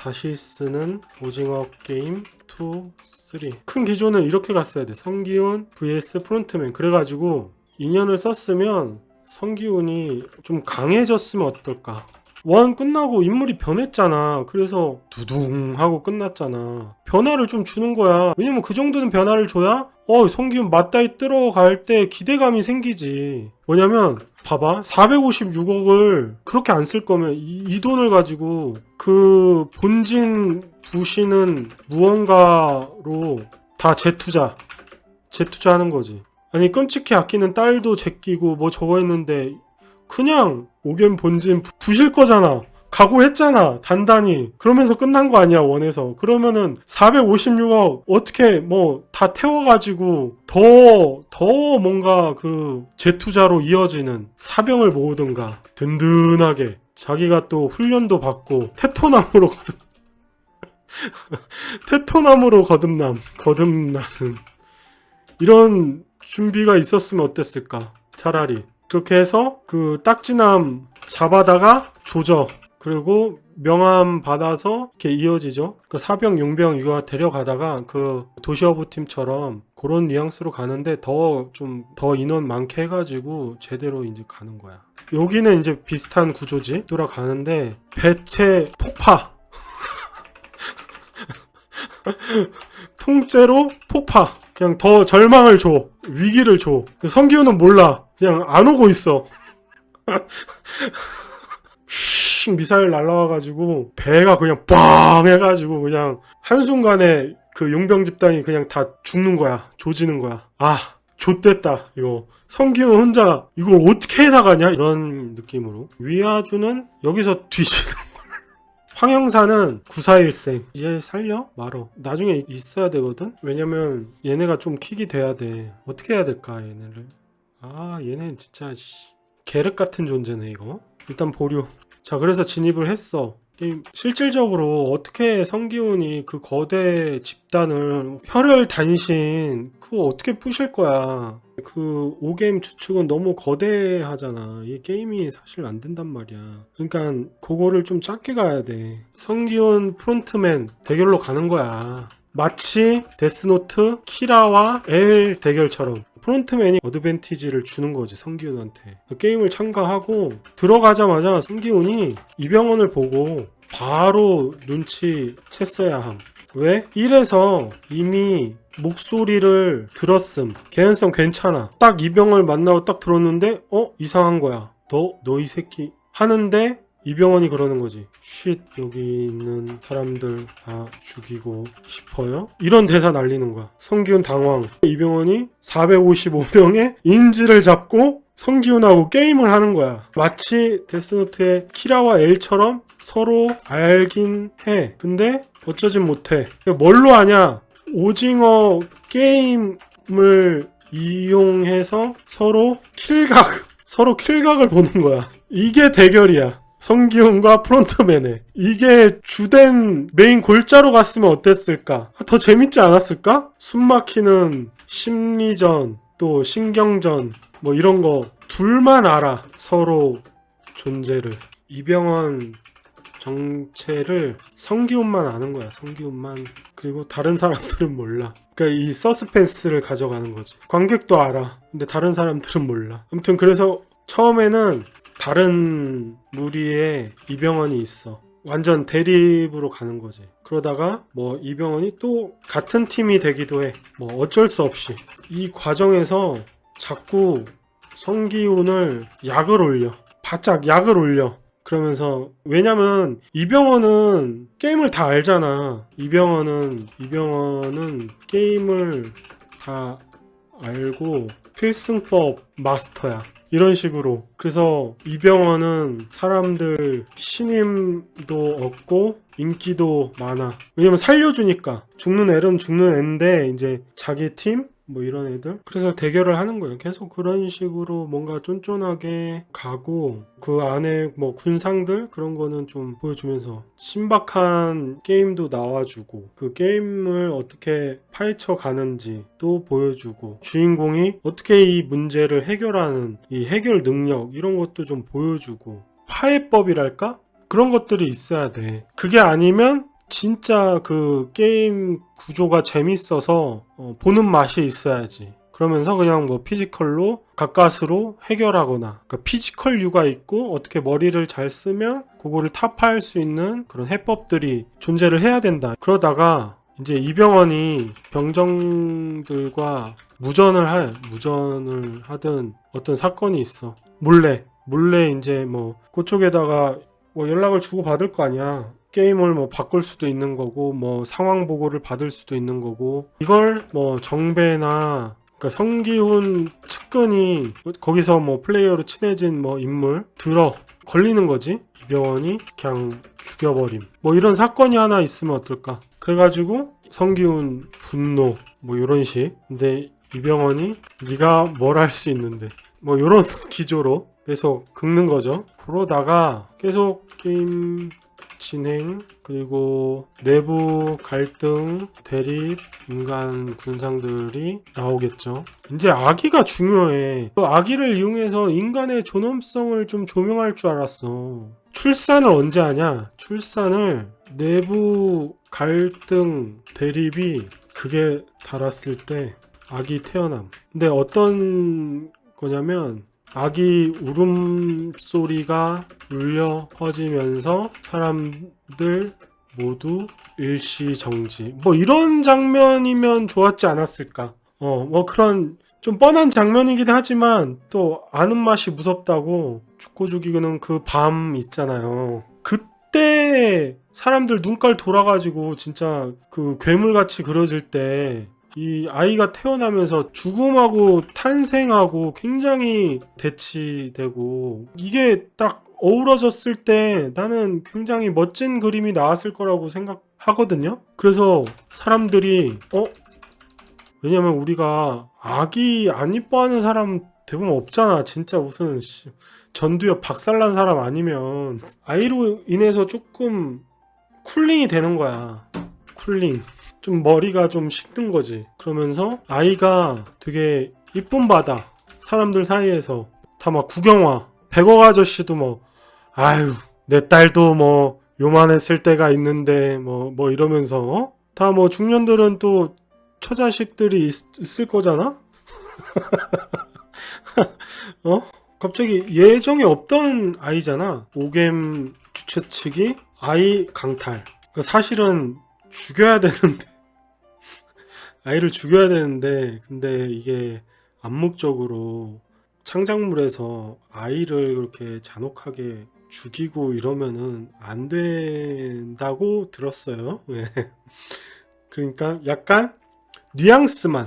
다시 쓰는 오징어 게임 2, 3. 큰 기조는 이렇게 갔어야 돼. 성기훈 vs 프론트맨. 그래가지고 2년을 썼으면 성기훈이 좀 강해졌으면 어떨까. 원 끝나고 인물이 변했잖아. 그래서 두둥 하고 끝났잖아. 변화를 좀 주는 거야. 왜냐면 그 정도는 변화를 줘야 어 성기훈 맞다이 들어갈 때 기대감이 생기지. 뭐냐면 봐봐 456억을 그렇게 안 쓸 거면 이, 이 돈을 가지고 그 본진 부시는 무언가로 다 재투자 재투자하는 거지. 아니 끔찍히 아끼는 딸도 제끼고 뭐 저거 했는데 그냥 오겐 본진 부- 부실 거잖아. 각오했잖아. 단단히. 그러면서 끝난 거 아니야, 원에서. 그러면은 456억 어떻게 뭐 다 태워가지고 더, 더 뭔가 그 재투자로 이어지는 사병을 모으든가 든든하게 자기가 또 훈련도 받고 테토남으로 거듭, 테토남으로 거듭남, 거듭나는 이런 준비가 있었으면 어땠을까? 차라리. 그렇게 해서 그 딱지남 잡아다가 조져. 그리고 명함 받아서 이렇게 이어지죠. 그 사병, 용병 이거 데려가다가 그 도시어부 팀처럼 그런 뉘앙스로 가는데 더 좀 더 인원 많게 해가지고 제대로 이제 가는 거야. 여기는 이제 비슷한 구조지. 돌아가는데 배체 폭파. 통째로 폭파. 그냥 더 절망을 줘. 위기를 줘. 성기훈은 몰라. 그냥 안 오고 있어. 슉 미사일 날라와가지고 배가 그냥 빵 해가지고 그냥 한순간에 그 용병 집단이 그냥 다 죽는 거야. 조지는 거야. 아, 좆됐다. 이거. 성기훈 혼자 이걸 어떻게 해나가냐? 이런 느낌으로. 위아주는 여기서 뒤지는 황영사는 941생. 얘 살려? 말어. 나중에 있어야 되거든? 왜냐면 얘네가 좀 킥이 돼야 돼. 어떻게 해야 될까 얘네를? 아 얘네 진짜 씨, 계륵 같은 존재네 이거. 일단 보류. 자 그래서 진입을 했어 실질적으로 어떻게 성기훈이 그 거대 집단을 혈혈 단신 그거 어떻게 부실 거야 그 5게임 추측은 너무 거대하잖아. 이 게임이 사실 안 된단 말이야. 그러니까 그거를 좀 작게 가야 돼. 성기훈 프론트맨 대결로 가는 거야. 마치 데스노트 키라와 엘 대결처럼 프론트맨이 어드밴티지를 주는 거지 성기훈한테 그 게임을 참가하고 들어가자마자 성기훈이 이병헌을 보고 바로 눈치 챘어야 함 왜? 1에서 이미 목소리를 들었음. 개연성 괜찮아. 딱 이병헌을 만나고 딱 들었는데, 어? 이상한 거야. 너, 너 이 새끼. 하는데, 이병헌이 그러는 거지. 쉿, 여기 있는 사람들 다 죽이고 싶어요? 이런 대사 날리는 거야. 성기훈 당황. 이병헌이 455명의 인지를 잡고 성기훈하고 게임을 하는 거야. 마치 데스노트의 키라와 엘처럼 서로 알긴 해. 근데 어쩌진 못해. 뭘로 하냐? 오징어 게임을 이용해서 서로 킬각, 서로 킬각을 보는 거야. 이게 대결이야. 성기훈과 프론트맨의 이게 주된 메인 골자로 갔으면 어땠을까? 더 재밌지 않았을까? 숨막히는 심리전 또 신경전 뭐 이런 거 둘만 알아 서로 존재를. 이병헌 정체를 성기훈만 아는 거야 성기훈만. 그리고 다른 사람들은 몰라. 그러니까 이 서스펜스를 가져가는 거지. 관객도 알아 근데 다른 사람들은 몰라. 아무튼 그래서 처음에는 다른 무리에 이병헌이 있어. 완전 대립으로 가는 거지. 그러다가 뭐 이병헌이 또 같은 팀이 되기도 해 뭐 어쩔 수 없이. 이 과정에서 자꾸 성기훈을 약을 올려. 바짝 약을 올려. 그러면서 왜냐면 이병헌은 게임을 다 알잖아. 이병헌은 이병헌은 게임을 다 알고 필승법 마스터야. 이런 식으로. 그래서 이병헌은 사람들 신임도 얻고 인기도 많아. 왜냐면 살려주니까. 죽는 애는 죽는 애인데 이제 자기 팀 뭐 이런 애들? 그래서 대결을 하는 거예요. 계속 그런 식으로 뭔가 쫀쫀하게 가고 그 안에 뭐 군상들 그런 거는 좀 보여주면서 신박한 게임도 나와주고 그 게임을 어떻게 파헤쳐 가는지 또 보여주고 주인공이 어떻게 이 문제를 해결하는 이 해결 능력 이런 것도 좀 보여주고 파해법이랄까? 그런 것들이 있어야 돼. 그게 아니면 진짜 그 게임 구조가 재밌어서 어, 보는 맛이 있어야지. 그러면서 그냥 뭐 피지컬로 가까스로 해결하거나 그러니까 피지컬류가 있고 어떻게 머리를 잘 쓰면 그거를 타파할 수 있는 그런 해법들이 존재를 해야 된다. 그러다가 이제 이병헌이 병정들과 무전을 할 무전을 하든 어떤 사건이 있어. 몰래 몰래 이제 뭐 그쪽에다가 뭐 연락을 주고 받을 거 아니야. 게임을 뭐 바꿀 수도 있는 거고 뭐 상황 보고를 받을 수도 있는 거고 이걸 뭐 정배나 그러니까 성기훈 측근이 거기서 뭐 플레이어로 친해진 뭐 인물 들어 걸리는 거지? 이병헌이 그냥 죽여버림. 뭐 이런 사건이 하나 있으면 어떨까? 그래가지고 성기훈 분노 뭐 이런 식. 근데 이병헌이 네가 뭘 할 수 있는데. 뭐 이런 기조로 계속 긁는 거죠. 그러다가 계속 게임 진행 그리고 내부 갈등 대립 인간 군상들이 나오겠죠. 이제 아기가 중요해. 그 아기를 이용해서 인간의 존엄성을 좀 조명할 줄 알았어. 출산을 언제 하냐? 출산을 내부 갈등 대립이 그게 달았을 때 아기 태어남. 근데 어떤 거냐면 아기 울음소리가 울려 퍼지면서 사람들 모두 일시정지. 뭐 이런 장면이면 좋았지 않았을까. 어, 뭐 그런 좀 뻔한 장면이긴 하지만 또 아는 맛이 무섭다고 죽고 죽이는 그 밤 있잖아요. 그때 사람들 눈깔 돌아가지고 진짜 그 괴물같이 그려질 때 이 아이가 태어나면서 죽음하고 탄생하고 굉장히 대치되고 이게 딱 어우러졌을 때 나는 굉장히 멋진 그림이 나왔을 거라고 생각하거든요. 그래서 사람들이 어 왜냐면 우리가 아기 안 이뻐하는 사람 대부분 없잖아. 진짜 무슨 씨, 전두엽 박살난 사람 아니면 아이로 인해서 조금 쿨링이 되는 거야. 쿨링. 좀 머리가 좀 식든 거지. 그러면서 아이가 되게 이쁨 받아. 사람들 사이에서 다 막 구경 와. 백억 아저씨도 뭐 아유 내 딸도 뭐 요만했을 때가 있는데 뭐뭐 이러면서 다뭐 중년들은 또 처자식들이 있, 있을 거잖아. 어? 갑자기 예정에 없던 아이잖아. 오겜 주최 측이 아이 강탈. 그 사실은 죽여야 되는데 아이를 죽여야 되는데 근데 이게 암묵적으로 창작물에서 아이를 그렇게 잔혹하게 죽이고 이러면은 안 된다고 들었어요. 예. 그러니까 약간 뉘앙스만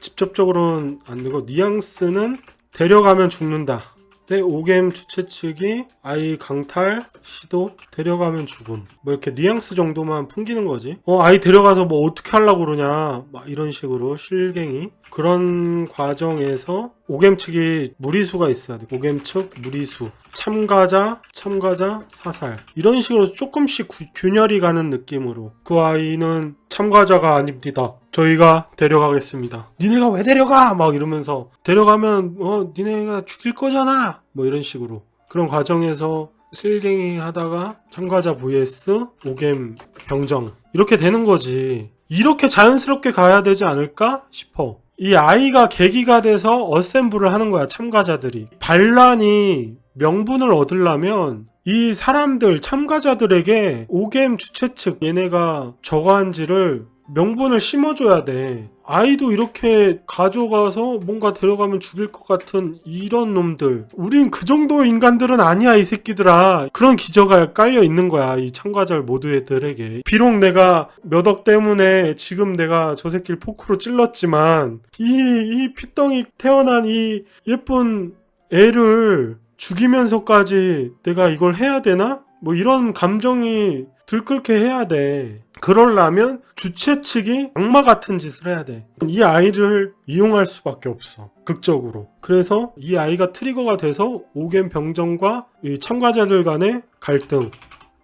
직접적으로는 안 되고 뉘앙스는 데려가면 죽는다. 때 오겜 주최 측이 아이 강탈 시도 데려가면 죽음. 뭐 이렇게 뉘앙스 정도만 풍기는 거지. 어 아이 데려가서 뭐 어떻게 하려고 그러냐. 막 이런 식으로 실갱이. 그런 과정에서 오겜 측이 무리수가 있어야 돼. 오겜 측 무리수. 참가자 참가자 사살. 이런 식으로 조금씩 구- 균열이 가는 느낌으로. 그 아이는 참가자가 아닙니다 저희가 데려가겠습니다. 니네가 왜 데려가? 막 이러면서 데려가면 어 니네가 죽일 거잖아. 뭐 이런 식으로 그런 과정에서 실갱이 하다가 참가자 vs 오겜 병정 이렇게 되는 거지. 이렇게 자연스럽게 가야 되지 않을까 싶어. 이 아이가 계기가 돼서 어셈블을 하는 거야 참가자들이 반란이 명분을 얻으려면 이 사람들 참가자들에게 오겜 주최 측 얘네가 저거한지를 명분을 심어줘야 돼. 아이도 이렇게 가져가서 뭔가 데려가면 죽일 것 같은 이런 놈들. 우린 그 정도 인간들은 아니야, 이 새끼들아. 그런 기저가 깔려 있는 거야, 이 참가자 모두들에게. 비록 내가 몇 억 때문에 지금 내가 저 새끼를 포크로 찔렀지만, 이, 이 피덩이 태어난 이 예쁜 애를 죽이면서까지 내가 이걸 해야 되나? 뭐 이런 감정이 들끓게 해야 돼. 그러려면 주최 측이 악마 같은 짓을 해야 돼. 이 아이를 이용할 수밖에 없어. 극적으로. 그래서 이 아이가 트리거가 돼서 오겐 병정과 이 참가자들 간의 갈등,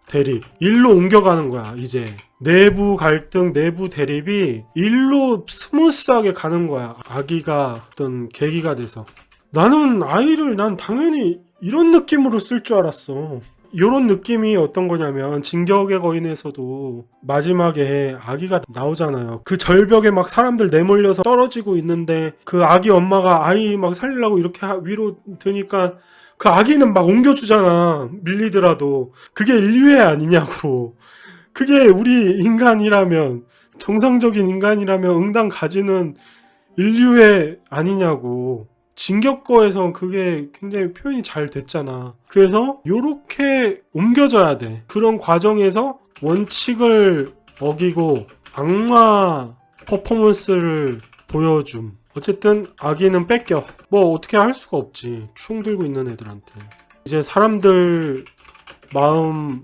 대립, 일로 옮겨가는 거야, 이제. 내부 갈등, 내부 대립이 일로 스무스하게 가는 거야. 아기가 어떤 계기가 돼서. 나는 아이를 난 당연히 이런 느낌으로 쓸 줄 알았어. 요런 느낌이 어떤 거냐면 진격의 거인에서도 마지막에 아기가 나오잖아요. 그 절벽에 막 사람들 내몰려서 떨어지고 있는데 그 아기 엄마가 아이 막 살리려고 이렇게 하- 위로 드니까 그 아기는 막 옮겨주잖아. 밀리더라도. 그게 인류애 아니냐고. 그게 우리 인간이라면, 정상적인 인간이라면 응당 가지는 인류애 아니냐고. 진격거에선 그게 굉장히 표현이 잘 됐잖아. 그래서 요렇게 옮겨져야 돼. 그런 과정에서 원칙을 어기고 악마 퍼포먼스를 보여줌. 어쨌든 아기는 뺏겨. 뭐 어떻게 할 수가 없지. 총 들고 있는 애들한테. 이제 사람들 마음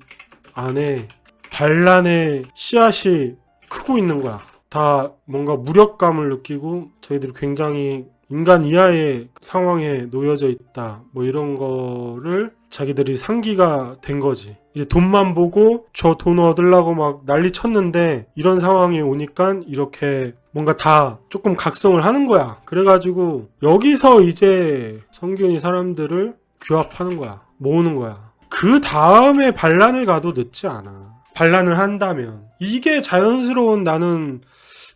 안에 반란의 씨앗이 크고 있는 거야. 다 뭔가 무력감을 느끼고 저희들이 굉장히 인간 이하의 상황에 놓여져 있다. 뭐 이런 거를 자기들이 상기가 된 거지. 이제 돈만 보고 저 돈 얻으려고 막 난리 쳤는데 이런 상황이 오니까 이렇게 뭔가 다 조금 각성을 하는 거야. 그래가지고 여기서 이제 성균이 사람들을 규합하는 거야. 모으는 거야. 그 다음에 반란을 가도 늦지 않아. 반란을 한다면. 이게 자연스러운 나는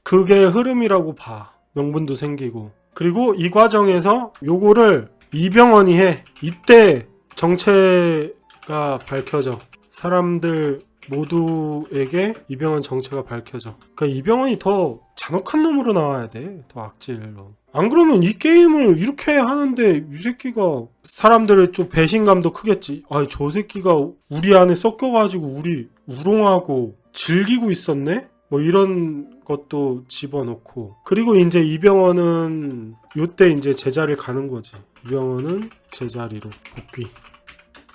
그게 흐름이라고 봐. 명분도 생기고. 그리고 이 과정에서 요거를 이병헌이 해. 이때 정체가 밝혀져. 사람들 모두에게 이병헌 정체가 밝혀져. 그러니까 이병헌이 더 잔혹한 놈으로 나와야 돼. 더 악질로. 안 그러면 이 게임을 이렇게 하는데 이 새끼가 사람들의 좀 배신감도 크겠지. 아, 저 새끼가 우리 안에 섞여가지고 우리 우롱하고 즐기고 있었네? 뭐 이런 것도 집어넣고. 그리고 이제 이병헌은 요때 이제 제자리를 가는 거지. 이병헌은 제자리로 복귀.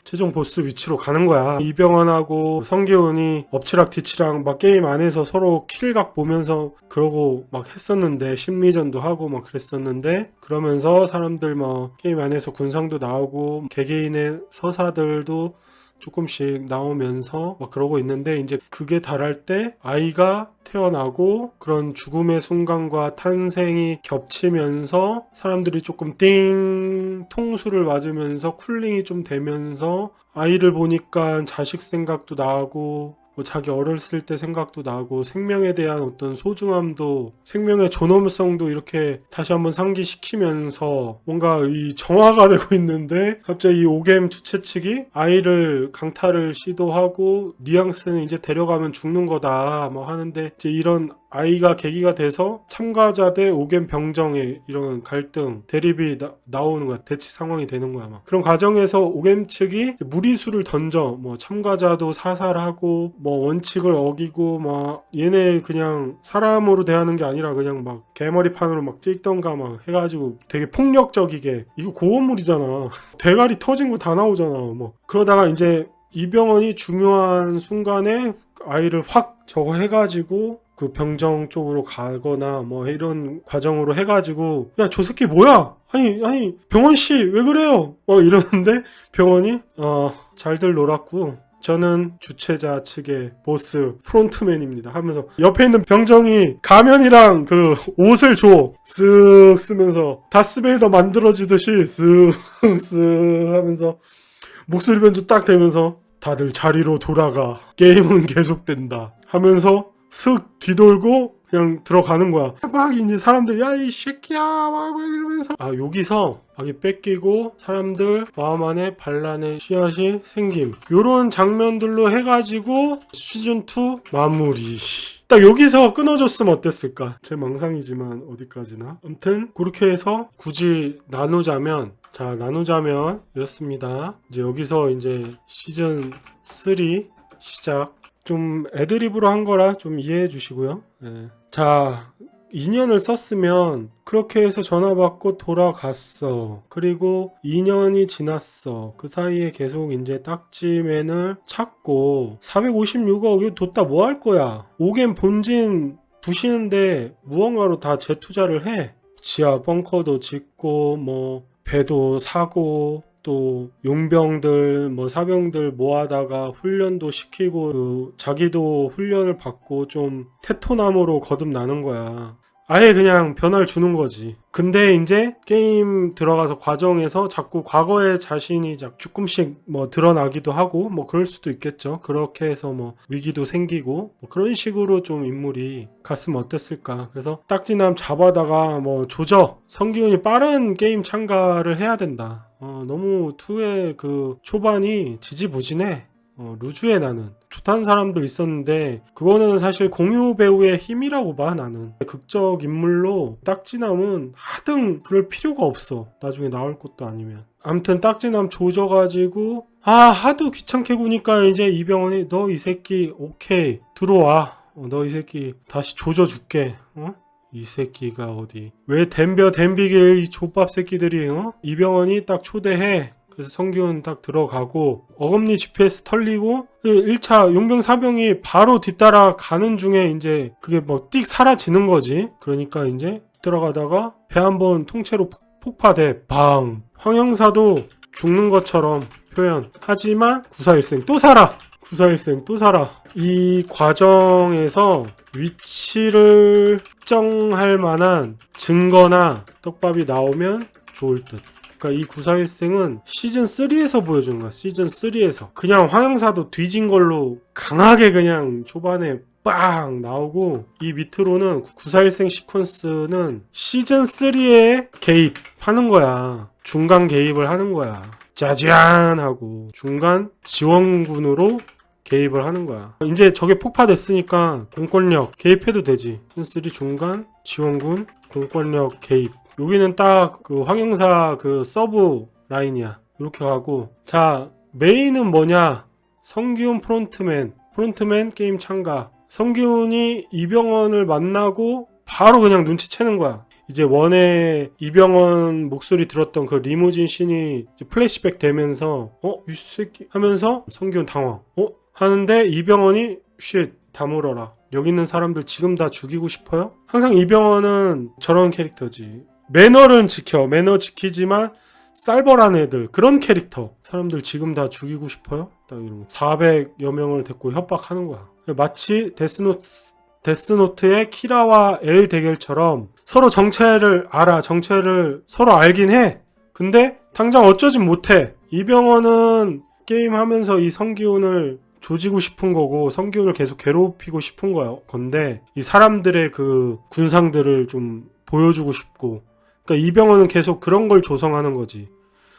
최종 보스 위치로 가는 거야. 이병헌하고 성기훈이 엎치락뒤치락 막 게임 안에서 서로 킬각 보면서 그러고 막 했었는데 심리전도 하고 막 그랬었는데 그러면서 사람들 뭐 게임 안에서 군상도 나오고 개개인의 서사들도 조금씩 나오면서 막 그러고 있는데 이제 그게 달할 때 아이가 태어나고 그런 죽음의 순간과 탄생이 겹치면서 사람들이 조금 띵 통수를 맞으면서 쿨링이 좀 되면서 아이를 보니까 자식 생각도 나고 뭐 자기 어렸을 때 생각도 나고 생명에 대한 어떤 소중함도 생명의 존엄성도 이렇게 다시 한번 상기시키면서 뭔가 이 정화가 되고 있는데 갑자기 이 오겜 주최 측이 아이를 강탈을 시도하고 뉘앙스는 이제 데려가면 죽는 거다 뭐 하는데 이제 이런 아이가 계기가 돼서 참가자 대 오겜 병정의 이런 갈등 대립이 나, 오는 거야. 대치 상황이 되는 거야 막 그런 과정에서 오겜 측이 무리수를 던져. 뭐 참가자도 사살하고 뭐 원칙을 어기고 막 얘네 그냥 사람으로 대하는 게 아니라 그냥 막 개머리판으로 막 찍던가 막 해가지고 되게 폭력적이게. 이거 고원물이잖아. 대가리 터진 거 다 나오잖아 뭐. 그러다가 이제 이병헌이 중요한 순간에 아이를 확 저거 해가지고 그 병정 쪽으로 가거나 뭐 이런 과정으로 해가지고 야 저 새끼 뭐야? 아니 아니 병원 씨 왜 그래요? 어 이러는데 병원이 어 잘들 놀았고 저는 주최자 측의 보스 프론트맨입니다 하면서 옆에 있는 병정이 가면이랑 그 옷을 줘. 쓱 쓰면서 다스베이더 만들어지듯이 쓱쓱 하면서 목소리 변조 딱 되면서 다들 자리로 돌아가. 게임은 계속된다 하면서 슥 뒤돌고 그냥 들어가는 거야. 막 이제 사람들 야 이 새끼야 막 이러면서. 아 여기서 막이 뺏기고 사람들 마음 안에 반란의 씨앗이 생김. 요런 장면들로 해가지고 시즌 2 마무리. 딱 여기서 끊어줬으면 어땠을까? 제 망상이지만 어디까지나. 아무튼 그렇게 해서 굳이 나누자면 자 나누자면 이렇습니다. 이제 여기서 이제 시즌 3 시작 좀 애드립으로 한 거라 좀 이해해 주시고요. 예. 자, 2년을 썼으면 그렇게 해서 전화 받고 돌아갔어. 그리고 2년이 지났어. 그 사이에 계속 이제 딱지맨을 찾고 456억 이거 뒀다 뭐 할 거야? 오겐 본진 부시는데 무언가로 다 재투자를 해. 지하 벙커도 짓고 뭐 배도 사고 또 용병들 뭐 사병들 모아다가 훈련도 시키고 그 자기도 훈련을 받고 좀 테토남으로 거듭나는 거야. 아예 그냥 변화를 주는 거지. 근데 이제 게임 들어가서 과정에서 자꾸 과거의 자신이 자- 조금씩 뭐 드러나기도 하고 뭐 그럴 수도 있겠죠. 그렇게 해서 뭐 위기도 생기고 뭐 그런 식으로 좀 인물이 갔으면 어땠을까. 그래서 딱지남 잡아다가 뭐 조져 성기훈이 빠른 게임 참가를 해야 된다. 어, 너무 투의 그 초반이 지지부진해. 어, 루즈해 나는 좋다는 사람들 있었는데 그거는 사실 공유 배우의 힘이라고 봐 나는. 극적 인물로 딱지남은 하등 그럴 필요가 없어 나중에 나올 것도 아니면. 아무튼 딱지남 조져가지고 아 하도 귀찮게 구니까 이제 이병헌이 너 이 새끼 오케이 들어와. 너이 새끼 다시 조져줄게. 어? 이 새끼가 어디? 왜 댐벼 댐비게 이 족밥 새끼들이 어? 이병헌이 딱 초대해 그래서 성기훈 딱 들어가고 어금니 GPS 털리고 1차 용병 사병이 바로 뒤따라 가는 중에 이제 그게 뭐 띡 사라지는 거지. 그러니까 이제 들어가다가 배 한 번 통째로 폭- 폭파돼. 방 황영사도 죽는 것처럼 표현. 하지만 구사일생 또 살아! 구사일생 또 살아! 이 과정에서 위치를 특정할 만한 증거나 떡밥이 나오면 좋을 듯 그러니까 이 구사일생은 시즌 3에서 보여준 거야. 시즌 3에서 그냥 화영사도 뒤진 걸로 강하게 그냥 초반에 빵 나오고 이 밑으로는 구사일생 시퀀스는 시즌 3에 개입하는 거야. 중간 개입을 하는 거야. 짜잔 하고 중간 지원군으로 개입을 하는 거야. 이제 저게 폭파됐으니까 공권력 개입해도 되지. 3 중간 지원군 공권력 개입. 여기는 딱 그 황영사 그 서브 라인이야. 이렇게 가고 자 메인은 뭐냐? 성기훈 프론트맨 프론트맨 게임 참가. 성기훈이 이병헌을 만나고 바로 그냥 눈치채는 거야. 이제 원에 이병헌 목소리 들었던 그 리무진 씬이 플래시백 되면서 어? 이 새끼 하면서 성기훈 당황. 어? 하는데 이병헌이 쉣 다물어라. 여기 있는 사람들 지금 다 죽이고 싶어요? 항상 이병헌은 저런 캐릭터지. 매너는 지켜. 매너 지키지만 쌀벌한 애들 그런 캐릭터. 사람들 지금 다 죽이고 싶어요? 딱 이런 400여 명을 데리고 협박하는 거야. 마치 데스노트 데스노트의 키라와 엘 대결처럼 서로 정체를 알아 정체를 서로 알긴 해. 근데 당장 어쩌진 못해. 이병헌은 게임하면서 이 성기훈을 조지고 싶은 거고 성기훈을 계속 괴롭히고 싶은 거야. 건데 이 사람들의 그 군상들을 좀 보여주고 싶고 그러니까 이병헌은 계속 그런 걸 조성하는 거지.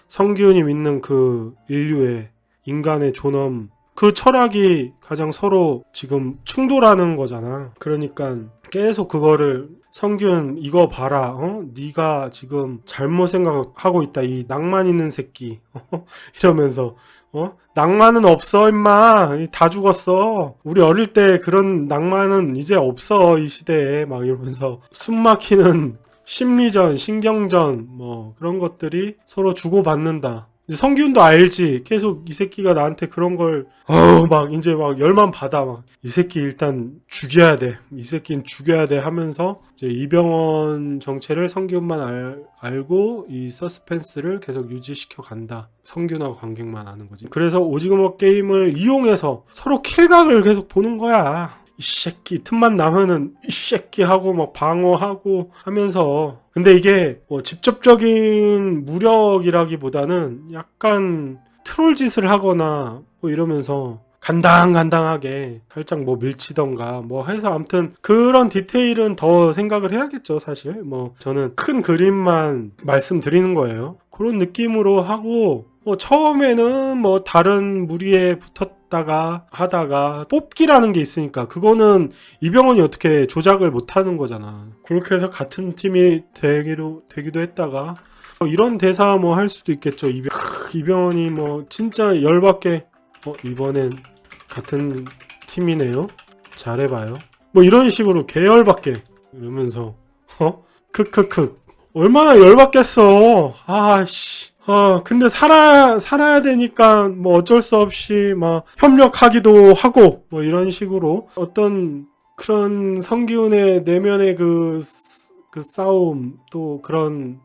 성기훈이 믿는 그 인류의 인간의 존엄 그 철학이 가장 서로 지금 충돌하는 거잖아. 그러니까 계속 그거를 성균 이거 봐라. 어? 네가 지금 잘못 생각하고 있다. 이 낭만 있는 새끼. 이러면서 어? 낭만은 없어 임마. 다 죽었어. 우리 어릴 때 그런 낭만은 이제 없어 이 시대에 막 이러면서 숨 막히는 심리전, 신경전 뭐 그런 것들이 서로 주고받는다. 성기훈도 알지. 계속 이 새끼가 나한테 그런 걸, 어우, 막, 이제 막 열만 받아. 막, 이 새끼 일단 죽여야 돼. 이 새끼는 죽여야 돼 하면서, 이제 이병헌 정체를 성기훈만 알, 알고, 이 서스펜스를 계속 유지시켜 간다. 성균하고 관객만 아는 거지. 그래서 오징어 게임을 이용해서 서로 킬각을 계속 보는 거야. 이 새끼 틈만 나면은 이 새끼 하고 막 방어하고 하면서. 근데 이게 뭐 직접적인 무력이라기보다는 약간 트롤 짓을 하거나 뭐 이러면서 간당간당하게 살짝 뭐 밀치던가 뭐 해서 아무튼 그런 디테일은 더 생각을 해야겠죠 사실. 뭐 저는 큰 그림만 말씀드리는 거예요. 그런 느낌으로 하고 뭐 처음에는 뭐 다른 무리에 붙었 다가 하다가 뽑기라는 게 있으니까 그거는 이병헌이 어떻게 조작을 못 하는 거잖아. 그렇게 해서 같은 팀이 되기로 되기도 했다가 뭐 이런 대사 뭐 할 수도 있겠죠. 이병, 크, 이병헌이 뭐 진짜 열받게. 어 이번엔 같은 팀이네요. 잘해봐요. 뭐 이런 식으로 개열받게 이러면서 어? 크크크. 얼마나 열받겠어. 아씨 어 근데 살아 살아야 되니까 뭐 어쩔 수 없이 막 협력하기도 하고 뭐 이런 식으로 어떤 그런 성기훈의 내면의 그, 스- 그 싸움 또 그런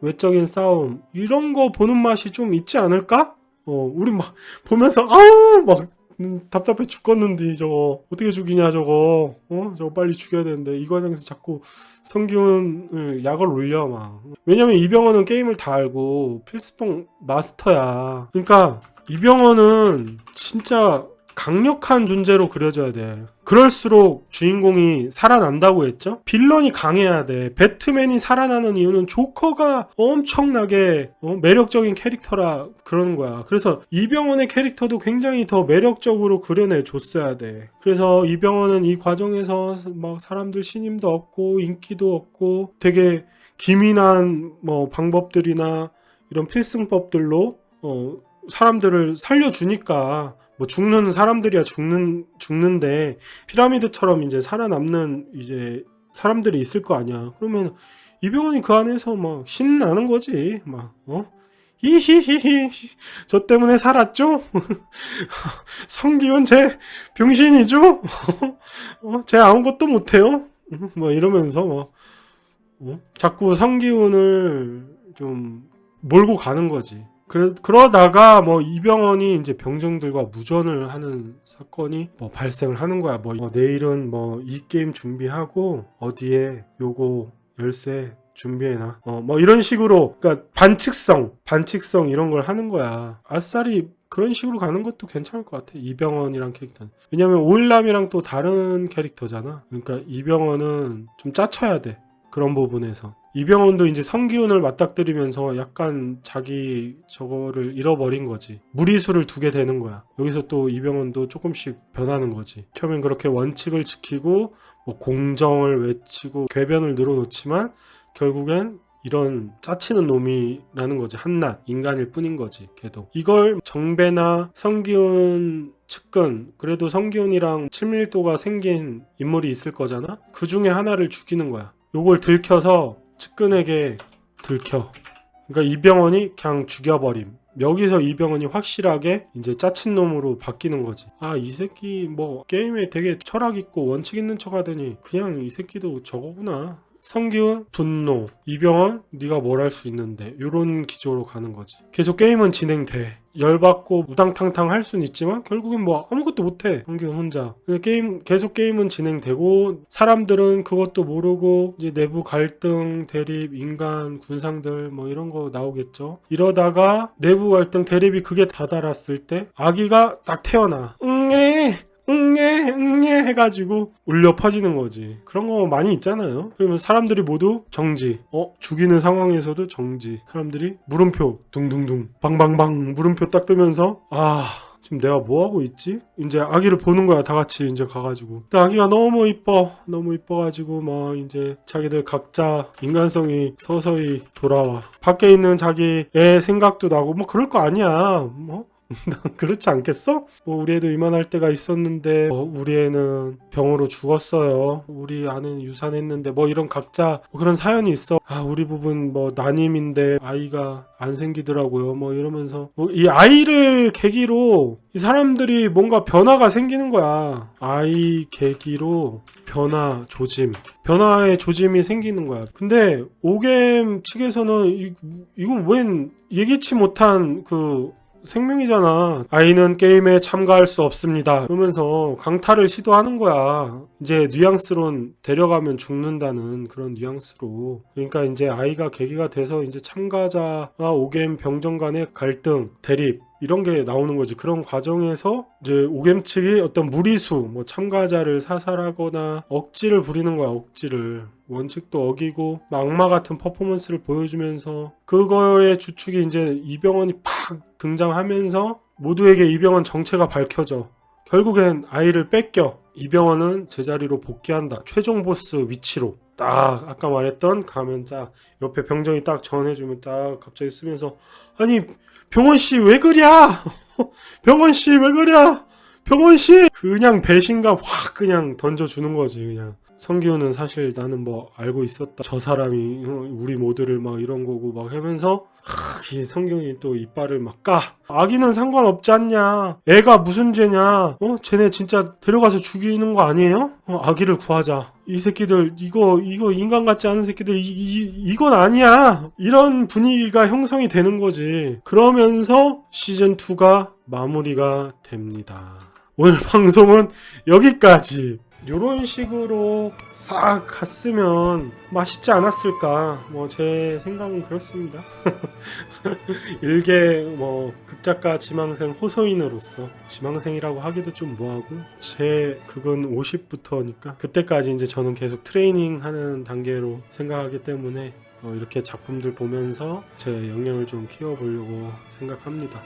외적인 싸움 이런 거 보는 맛이 좀 있지 않을까? 어 우리 막 보면서 아우 막 음, 답답해 죽겠는데 저거. 어떻게 죽이냐 저거. 어? 저거 빨리 죽여야 되는데. 이 과정에서 자꾸 성기훈을 약을 올려 막. 왜냐면 이병헌은 게임을 다 알고 필스폰 마스터야. 그러니까 이병헌은 진짜 강력한 존재로 그려져야 돼. 그럴수록 주인공이 살아난다고 했죠? 빌런이 강해야 돼. 배트맨이 살아나는 이유는 조커가 엄청나게 어, 매력적인 캐릭터라 그러는 거야. 그래서 이병헌의 캐릭터도 굉장히 더 매력적으로 그려내 줬어야 돼. 그래서 이병헌은 이 과정에서 막 사람들 신임도 얻고 인기도 얻고 되게 기민한 뭐 방법들이나 이런 필승법들로 어, 사람들을 살려주니까 뭐 죽는 사람들이야 죽는 죽는데 피라미드처럼 이제 살아남는 이제 사람들이 있을 거 아니야. 그러면 이병헌이 그 안에서 막 신나는 거지. 막 어? 히히히히 저 때문에 살았죠? 성기훈 제 병신이죠? 어? 제 아무것도 못해요? 뭐 이러면서 뭐 어? 자꾸 성기훈을 좀 몰고 가는 거지. 그러, 그러다가 뭐 이병헌이 이제 병정들과 무전을 하는 사건이 뭐 발생을 하는 거야. 뭐 어, 내일은 뭐 이 게임 준비하고 어디에 요거 열쇠 준비해놔. 어, 뭐 이런 식으로 그러니까 반칙성, 반칙성 이런 걸 하는 거야. 아싸리 그런 식으로 가는 것도 괜찮을 것 같아. 이병헌이랑 캐릭터는. 왜냐면 오일남이랑 또 다른 캐릭터잖아. 그러니까 이병헌은 좀 짜쳐야 돼. 그런 부분에서 이병헌도 이제 성기훈을 맞닥뜨리면서 약간 자기 저거를 잃어버린 거지. 무리수를 두게 되는 거야. 여기서 또 이병헌도 조금씩 변하는 거지. 처음엔 그렇게 원칙을 지키고 뭐 공정을 외치고 궤변을 늘어놓지만 결국엔 이런 짜치는 놈이라는 거지. 한낱 인간일 뿐인 거지 걔도. 이걸 정배나 성기훈 측근 그래도 성기훈이랑 친밀도가 생긴 인물이 있을 거잖아? 그 중에 하나를 죽이는 거야. 요걸 들켜서 측근에게 들켜. 그러니까 이병헌이 그냥 죽여버림. 여기서 이병헌이 확실하게 이제 짜친 놈으로 바뀌는 거지. 아, 이 새끼 뭐 게임에 되게 철학 있고 원칙 있는 척 하더니 그냥 이 새끼도 저거구나. 성기훈 분노 이병헌 네가 뭘 할 수 있는데. 요런 기조로 가는 거지. 계속 게임은 진행돼. 열받고 우당탕탕 할 수는 있지만 결국엔 뭐 아무것도 못해. 성기훈 혼자. 게임 계속 게임은 진행되고 사람들은 그것도 모르고 이제 내부 갈등 대립 인간 군상들 뭐 이런 거 나오겠죠. 이러다가 내부 갈등 대립이 그게 다다랐을 때 아기가 딱 태어나. 응애 응애 응애 해가지고 울려 퍼지는 거지. 그런 거 많이 있잖아요. 그러면 사람들이 모두 정지. 어 죽이는 상황에서도 정지. 사람들이 물음표 둥둥둥 방방방 물음표 딱 뜨면서 아 지금 내가 뭐 하고 있지? 이제 아기를 보는 거야 다 같이 이제 가가지고. 근데 아기가 너무 이뻐. 너무 이뻐가지고 막 이제 자기들 각자 인간성이 서서히 돌아와. 밖에 있는 자기 애 생각도 나고 뭐 그럴 거 아니야. 뭐난 그렇지 않겠어? 뭐 우리 애도 이만할 때가 있었는데 어, 우리 애는 병으로 죽었어요. 우리 아는 유산했는데 뭐 이런 각자 뭐 그런 사연이 있어. 아 우리 부분 뭐 난임인데 아이가 안 생기더라고요. 뭐 이러면서 뭐 이 아이를 계기로 이 사람들이 뭔가 변화가 생기는 거야. 아이 계기로 변화 조짐 변화의 조짐이 생기는 거야. 근데 오겜 측에서는 이, 이건 웬 예기치 못한 그 생명이잖아. 아이는 게임에 참가할 수 없습니다. 그러면서 강탈을 시도하는 거야. 이제 뉘앙스론 데려가면 죽는다는 그런 뉘앙스로. 그러니까 이제 아이가 계기가 돼서 이제 참가자와 오겜 병정 간의 갈등, 대립, 이런 게 나오는 거지. 그런 과정에서 이제 오겜 측이 어떤 무리수, 뭐 참가자를 사살하거나 억지를 부리는 거야, 억지를. 원칙도 어기고 악마 같은 퍼포먼스를 보여주면서 그거의 주축이 이제 이병헌이 팍 등장하면서 모두에게 이병헌 정체가 밝혀져. 결국엔 아이를 뺏겨. 이병헌은 제자리로 복귀한다. 최종 보스 위치로. 딱 아까 말했던 가면 딱 옆에 병정이 딱 전해주면 딱 갑자기 쓰면서 아니 병원 씨 왜 그랴? 병원 씨 왜 그랴? 병원 씨 그냥 배신감 확 그냥 던져주는 거지 그냥. 성기훈은 사실 나는 뭐 알고 있었다. 저 사람이 어, 우리 모두를 막 이런 거고 막 하면서 하, 이 성기훈이 또 이빨을 막 까. 아기는 상관없지 않냐? 애가 무슨 죄냐? 어? 쟤네 진짜 데려가서 죽이는 거 아니에요? 어, 아기를 구하자. 이 새끼들 이거 이거 인간 같지 않은 새끼들 이, 이 이건 아니야. 이런 분위기가 형성이 되는 거지. 그러면서 시즌 2가 마무리가 됩니다. 오늘 방송은 여기까지. 이런 식으로 싹 갔으면 맛있지 않았을까. 뭐 제 생각은 그렇습니다. 일개 뭐 극작가 지망생 호소인으로서 지망생이라고 하기도 좀 뭐하고 제 그건 50부터니까 그때까지 이제 저는 계속 트레이닝 하는 단계로 생각하기 때문에 어, 이렇게 작품들 보면서 제 역량을 좀 키워보려고 생각합니다.